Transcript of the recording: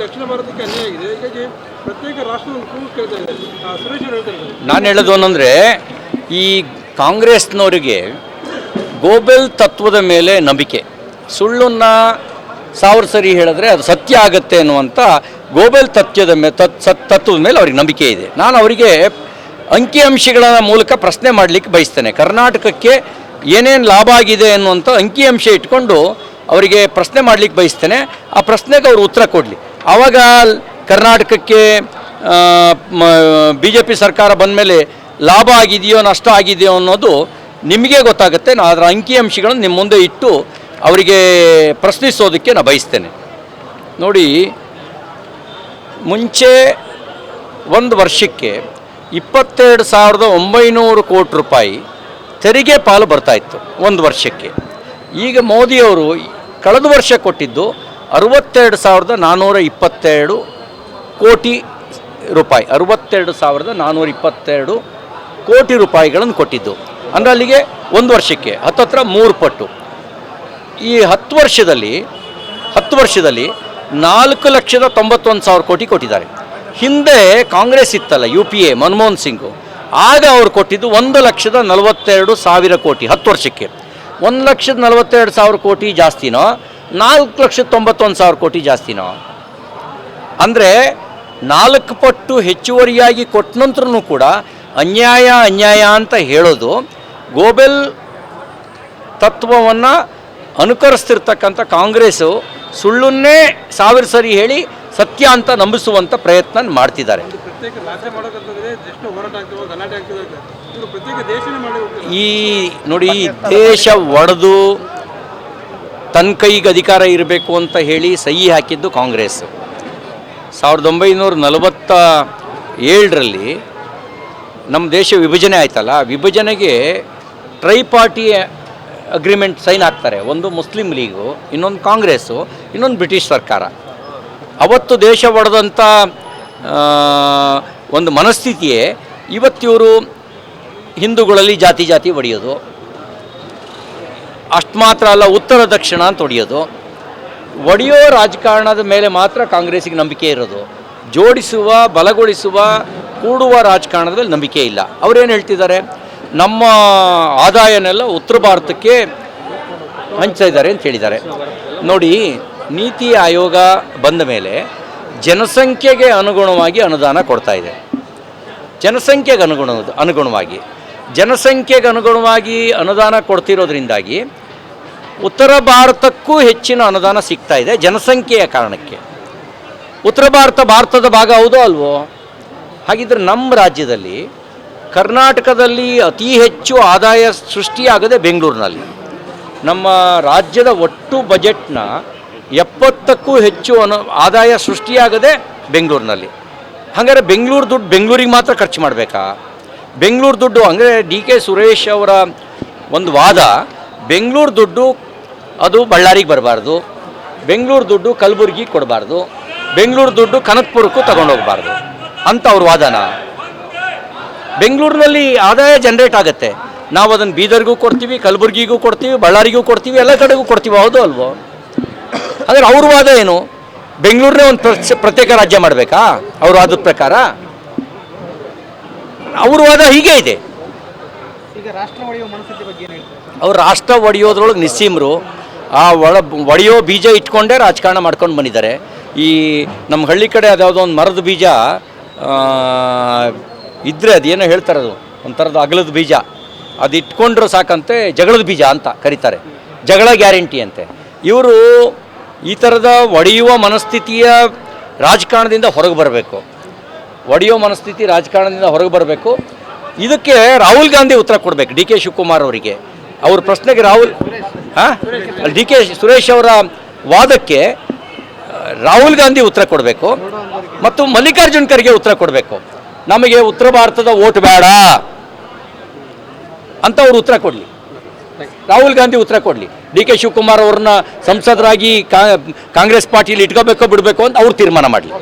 ದಕ್ಷಿಣ ಭಾರತಕ್ಕೆ ಅನ್ಯಾಯ ಪ್ರತ್ಯೇಕ ಅವರು ನಾನು ಹೇಳೋದು ಏನಂದರೆ, ಈ ಕಾಂಗ್ರೆಸ್ನವರಿಗೆ ಗೋಬೆಲ್ ತತ್ವದ ಮೇಲೆ ನಂಬಿಕೆ. ಸುಳ್ಳನ್ನು ಸಾವಿರ ಸರಿ ಹೇಳಿದ್ರೆ ಅದು ಸತ್ಯ ಆಗುತ್ತೆ ಅನ್ನುವಂಥ ಗೋಬೆಲ್ ತತ್ವದ ಮೇಲೆ ತತ್ ಸತ್ ತತ್ವದ ಮೇಲೆ ಅವ್ರಿಗೆ ನಂಬಿಕೆ ಇದೆ. ನಾನು ಅವರಿಗೆ ಅಂಕಿಅಂಶಗಳ ಮೂಲಕ ಪ್ರಶ್ನೆ ಮಾಡಲಿಕ್ಕೆ ಬಯಸ್ತೇನೆ. ಕರ್ನಾಟಕಕ್ಕೆ ಏನೇನು ಲಾಭ ಆಗಿದೆ ಅನ್ನುವಂಥ ಅಂಕಿಅಂಶ ಇಟ್ಕೊಂಡು ಅವರಿಗೆ ಪ್ರಶ್ನೆ ಮಾಡಲಿಕ್ಕೆ ಬಯಸ್ತೇನೆ. ಆ ಪ್ರಶ್ನೆಗೆ ಅವರು ಉತ್ತರ ಕೊಡಲಿ. ಆವಾಗ ಕರ್ನಾಟಕಕ್ಕೆ ಬಿ ಜೆ ಪಿ ಸರ್ಕಾರ ಬಂದ ಮೇಲೆ ಲಾಭ ಆಗಿದೆಯೋ ನಷ್ಟ ಆಗಿದೆಯೋ ಅನ್ನೋದು ನಿಮಗೆ ಗೊತ್ತಾಗುತ್ತೆ. ನಾನು ಅದರ ಅಂಕಿಅಂಶಗಳನ್ನು ನಿಮ್ಮ ಮುಂದೆ ಇಟ್ಟು ಅವರಿಗೆ ಪ್ರಶ್ನಿಸೋದಕ್ಕೆ ನಾನು ಬಯಸ್ತೇನೆ. ನೋಡಿ, ಮುಂಚೆ ಒಂದು ವರ್ಷಕ್ಕೆ ಇಪ್ಪತ್ತೆರಡು ಸಾವಿರದ ಒಂಬೈನೂರು ಕೋಟಿ ರೂಪಾಯಿ ತೆರಿಗೆ ಪಾಲು ಬರ್ತಾಯಿತ್ತು ಒಂದು ವರ್ಷಕ್ಕೆ. ಈಗ ಮೋದಿಯವರು ಕಳೆದ ವರ್ಷ ಕೊಟ್ಟಿದ್ದು ಅರವತ್ತೆರಡು ಸಾವಿರದ ನಾನ್ನೂರ ಇಪ್ಪತ್ತೆರಡು ಕೋಟಿ ರೂಪಾಯಿ. ಅರವತ್ತೆರಡು ಸಾವಿರದ ನಾನ್ನೂರ ಇಪ್ಪತ್ತೆರಡು ಕೋಟಿ ರೂಪಾಯಿಗಳನ್ನು ಕೊಟ್ಟಿದ್ದು. ಅಂದರೆ ಅಲ್ಲಿಗೆ ಒಂದು ವರ್ಷಕ್ಕೆ, ಹತ್ತತ್ರ ಮೂರು ಪಟ್ಟು. ಈ ಹತ್ತು ವರ್ಷದಲ್ಲಿ ಹತ್ತು ವರ್ಷದಲ್ಲಿ ನಾಲ್ಕು ಲಕ್ಷದ ತೊಂಬತ್ತೊಂದು ಸಾವಿರ ಕೋಟಿ ಕೊಟ್ಟಿದ್ದಾರೆ. ಹಿಂದೆ ಕಾಂಗ್ರೆಸ್ ಇತ್ತಲ್ಲ, U P A, Manmohan Singh. ಆಗ ಅವರು ಕೊಟ್ಟಿದ್ದು ಒಂದು ಲಕ್ಷದ ನಲವತ್ತೆರಡು ಸಾವಿರ ಕೋಟಿ, ಹತ್ತು ವರ್ಷಕ್ಕೆ. ಒಂದು ಲಕ್ಷದ ನಲವತ್ತೆರಡು ಸಾವಿರ ಕೋಟಿ ಜಾಸ್ತಿನೋ ನಾಲ್ಕು ಲಕ್ಷ ತೊಂಬತ್ತೊಂದು ಸಾವಿರ ಕೋಟಿ ಜಾಸ್ತಿನೋ? ಅಂದರೆ ನಾಲ್ಕು ಪಟ್ಟು ಹೆಚ್ಚುವರಿಯಾಗಿ ಕೊಟ್ಟ ನಂತರನೂ ಕೂಡ ಅನ್ಯಾಯ ಅನ್ಯಾಯ ಅಂತ ಹೇಳೋದು ಗೋಬೆಲ್ ತತ್ವವನ್ನು ಅನುಕರಿಸ್ತಿರ್ತಕ್ಕಂಥ ಕಾಂಗ್ರೆಸ್ಸು ಸುಳ್ಳನ್ನೇ ಸಾವಿರ ಸರಿ ಹೇಳಿ ಸತ್ಯ ಅಂತ ನಂಬಿಸುವಂಥ ಪ್ರಯತ್ನ ಮಾಡ್ತಿದ್ದಾರೆ. ಈ ನೋಡಿ ದೇಶ ಒಡೆದು ತನ್ನ ಕೈಗೆ ಅಧಿಕಾರ ಇರಬೇಕು ಅಂತ ಹೇಳಿ ಸಹಿ ಹಾಕಿದ್ದು ಕಾಂಗ್ರೆಸ್. ಸಾವಿರದ ಒಂಬೈನೂರ ನಲವತ್ತ ಏಳರಲ್ಲಿ ನಮ್ಮ ದೇಶ ವಿಭಜನೆ ಆಯ್ತಲ್ಲ ವಿಭಜನೆಗೆ ಟ್ರೈ ಪಾರ್ಟಿ ಅಗ್ರಿಮೆಂಟ್ ಸೈನ್ ಆಗ್ತಾರೆ ಒಂದು ಮುಸ್ಲಿಂ ಲೀಗು, ಇನ್ನೊಂದು ಕಾಂಗ್ರೆಸ್ಸು, ಇನ್ನೊಂದು ಬ್ರಿಟಿಷ್ ಸರ್ಕಾರ. ಅವತ್ತು ದೇಶ ಒಡೆದಂಥ ಒಂದು ಮನಸ್ಥಿತಿಯೇ ಇವತ್ತಿವರು ಹಿಂದೂಗಳಲ್ಲಿ ಜಾತಿ ಜಾತಿ ಒಡೆಯೋದು. ಅಷ್ಟು ಮಾತ್ರ ಅಲ್ಲ, ಉತ್ತರ, ದಕ್ಷಿಣ ಅಂತ ಹೊಡೆಯೋದು. ಒಡೆಯೋ ರಾಜಕಾರಣದ ಮೇಲೆ ಮಾತ್ರ ಕಾಂಗ್ರೆಸ್ಸಿಗೆ ನಂಬಿಕೆ ಇರೋದು. ಜೋಡಿಸುವ, ಬಲಗೊಳಿಸುವ, ಕೂಡುವ ರಾಜಕಾರಣದ ನಂಬಿಕೆ ಇಲ್ಲ. ಅವರೇನು ಹೇಳ್ತಿದ್ದಾರೆ? ನಮ್ಮ ಆದಾಯನೆಲ್ಲ ಉತ್ತರ ಭಾರತಕ್ಕೆ ಹಂಚ್ತಾ ಇದ್ದಾರೆ ಅಂತ ಹೇಳಿದ್ದಾರೆ. ನೋಡಿ, ನೀತಿ ಆಯೋಗ ಬಂದ ಮೇಲೆ ಜನಸಂಖ್ಯೆಗೆ ಅನುಗುಣವಾಗಿ ಅನುದಾನ ಕೊಡ್ತಾ ಇದೆ. ಜನಸಂಖ್ಯೆಗೆ ಅನುಗುಣ ಅನುಗುಣವಾಗಿ. ಜನಸಂಖ್ಯೆಗೆ ಅನುಗುಣವಾಗಿ ಅನುದಾನ ಕೊಡ್ತಿರೋದ್ರಿಂದಾಗಿ ಉತ್ತರ ಭಾರತಕ್ಕೂ ಹೆಚ್ಚಿನ ಅನುದಾನ ಸಿಗ್ತಾ ಇದೆ, ಜನಸಂಖ್ಯೆಯ ಕಾರಣಕ್ಕೆ. ಉತ್ತರ ಭಾರತ, ಭಾರತದ ಭಾಗ ಹೌದೋ ಅಲ್ವೋ? ಹಾಗಿದ್ರೆ ನಮ್ಮ ರಾಜ್ಯದಲ್ಲಿ ಕರ್ನಾಟಕದಲ್ಲಿ ಅತಿ ಹೆಚ್ಚು ಆದಾಯ ಸೃಷ್ಟಿಯಾಗದೆ ಬೆಂಗಳೂರಿನಲ್ಲಿ. ನಮ್ಮ ರಾಜ್ಯದ ಒಟ್ಟು ಬಜೆಟ್ನ ಎಪ್ಪತ್ತಕ್ಕೂ ಹೆಚ್ಚು ಅನು, ಆದಾಯ ಸೃಷ್ಟಿಯಾಗದೆ ಬೆಂಗಳೂರಿನಲ್ಲಿ. ಹಾಗಾದರೆ ಬೆಂಗಳೂರು ದುಡ್ಡು ಬೆಂಗಳೂರಿಗೆ ಮಾತ್ರ ಖರ್ಚು ಮಾಡಬೇಕಾ? ಬೆಂಗಳೂರು ದುಡ್ಡು, ಅಂದರೆ ಡಿ ಕೆ ಸುರೇಶ್ ಅವರ ಒಂದು ವಾದ, ಬೆಂಗಳೂರು ದುಡ್ಡು ಅದು ಬಳ್ಳಾರಿಗೆ ಬರಬಾರ್ದು. ಬೆಂಗಳೂರು ದುಡ್ಡು ಕಲಬುರಗಿ ಕೊಡಬಾರ್ದು. ಬೆಂಗಳೂರು ದುಡ್ಡು ಕನಕಪುರಕ್ಕೂ ತಗೊಂಡೋಗ್ಬಾರ್ದು. ಅಂತ ಅವ್ರ ವಾದನ. ಬೆಂಗಳೂರಿನಲ್ಲಿ ಆದಾಯ ಜನ್ರೇಟ್ ಆಗುತ್ತೆ. ನಾವು ಅದನ್ನು ಬೀದರ್ಗೂ ಕೊಡ್ತೀವಿ ಕಲಬುರ್ಗಿಗೂ ಕೊಡ್ತೀವಿ ಬಳ್ಳಾರಿಗೂ ಕೊಡ್ತೀವಿ ಎಲ್ಲ ಕಡೆಗೂ ಕೊಡ್ತೀವಿ ಹೌದು ಅಲ್ವೋ? ಆದರೆ ಅವ್ರ ವಾದ ಏನು? ಬೆಂಗಳೂರನ್ನೇ ಒಂದು ಪ್ರತ್ಯೇಕ- ರಾಜ್ಯ ಮಾಡಬೇಕಾ? ಅವ್ರ ವಾದದ ಪ್ರಕಾರ? ಅವ್ರ ವಾದ ಹೀಗೆ ಇದೆ. ಅವ್ರು ರಾಷ್ಟ್ರ ಒಡೆಯೋದ್ರೊಳಗೆ ನಿಸ್ಸೀಮರು ಆ ಒಳ ಒಡೆಯೋ ಬೀಜ ಇಟ್ಕೊಂಡೇ ರಾಜಕಾರಣ ಮಾಡ್ಕೊಂಡು ಬಂದಿದ್ದಾರೆ. ಈ ನಮ್ಮ ಹಳ್ಳಿ ಕಡೆ ಅದ್ಯಾವುದೋ ಒಂದು ಮರದ ಬೀಜ ಇದ್ದರೆ ಅದೇನೋ ಹೇಳ್ತಾರೆ ಅದು ಒಂಥರದ ಅಗಲದ ಬೀಜ. ಅದು ಇಟ್ಕೊಂಡ್ರೆ ಸಾಕಂತೆ ಜಗಳದ ಬೀಜ ಅಂತ ಕರೀತಾರೆ. ಜಗಳ ಗ್ಯಾರಂಟಿ ಅಂತೆ. ಇವರು ಈ ಥರದ ಒಡೆಯುವ ಮನಸ್ಥಿತಿಯ ರಾಜಕಾರಣದಿಂದ ಹೊರಗೆ ಬರಬೇಕು. ಒಡೆಯೋ ಮನಸ್ಥಿತಿ ರಾಜಕಾರಣದಿಂದ ಹೊರಗೆ ಬರಬೇಕು. ಇದಕ್ಕೆ ರಾಹುಲ್ ಗಾಂಧಿ ಉತ್ತರ ಕೊಡಬೇಕು, ಡಿ ಕೆ ಶಿವಕುಮಾರ್ ಅವರಿಗೆ. ಅವ್ರ ಪ್ರಶ್ನೆಗೆ ರಾಹುಲ್ ಹಾಂ? ಡಿ ಕೆ ಸುರೇಶ್ ಅವರ ವಾದಕ್ಕೆ ರಾಹುಲ್ ಗಾಂಧಿ ಉತ್ತರ ಕೊಡಬೇಕು ಮತ್ತು ಮಲ್ಲಿಕಾರ್ಜುನ್ ಖರ್ಗೆ ಉತ್ತರ ಕೊಡಬೇಕು. ನಮಗೆ ಉತ್ತರ ಭಾರತದ ಓಟ್ ಬೇಡ ಅಂತ ಅವರು ಉತ್ತರ ಕೊಡಲಿ. ರಾಹುಲ್ ಗಾಂಧಿ ಉತ್ತರ ಕೊಡಲಿ. ಡಿ ಕೆ ಶಿವಕುಮಾರ್ ಅವ್ರನ್ನ ಸಂಸದರಾಗಿ ಕಾಂಗ್ರೆಸ್ ಪಾರ್ಟಿಯಲ್ಲಿ ಇಟ್ಕೋಬೇಕೋ ಬಿಡಬೇಕು ಅಂತ ಅವ್ರು ತೀರ್ಮಾನ ಮಾಡಲಿ.